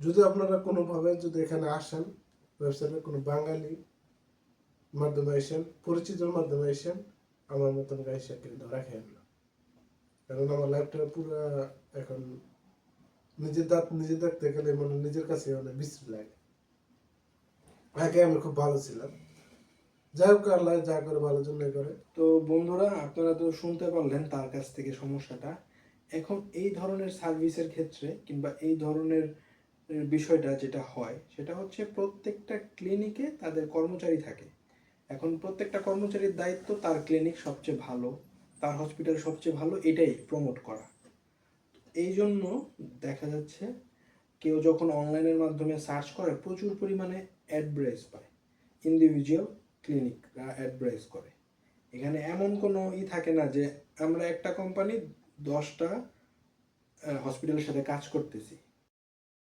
যদি আপনারা কোনোভাবে যদি এখানে আসেন ওয়েবসাইটে কোনো বাঙালি মাধ্যমে আসেন পরিচিতর মাধ্যমে আসেন, আমার মতন গাইসা কিন্তু রাখেন না। কারণ আমার লাইফটা পুরো এখন নিজের দাঁত নিজে দেখতে গেলে মানে নিজের কাছে অনেক বিশ্রী লাগে। আগে আমি খুব ভালো ছিলাম। যাই হোক, আল্লাহ যা করে ভালো জন্যই করে। তো বন্ধুরা, আপনারা তো শুনতে পারলেন তার কাছ থেকে সমস্যাটা। এখন এই ধরনের সার্ভিসের ক্ষেত্রে কিংবা এই ধরনের বিষয়টা যেটা হয়, সেটা হচ্ছে প্রত্যেকটা ক্লিনিকে তাদের কর্মচারী থাকে। এখন প্রত্যেকটা কর্মচারীর দায়িত্ব তার ক্লিনিক সবচেয়ে ভালো, তার হসপিটাল সবচেয়ে ভালো, এটাই প্রমোট করা। এই জন্য দেখা যাচ্ছে কেউ যখন অনলাইনের মাধ্যমে সার্চ করে, প্রচুর পরিমাণে অ্যাডব্রেস পায়। ইন্ডিভিজুয়াল ক্লিনিকরা অ্যাডব্রেস করে। এখানে এমন কোনো ই থাকে না যে, আমরা একটা কোম্পানি দশটা হসপিটালের সাথে কাজ করতেছি।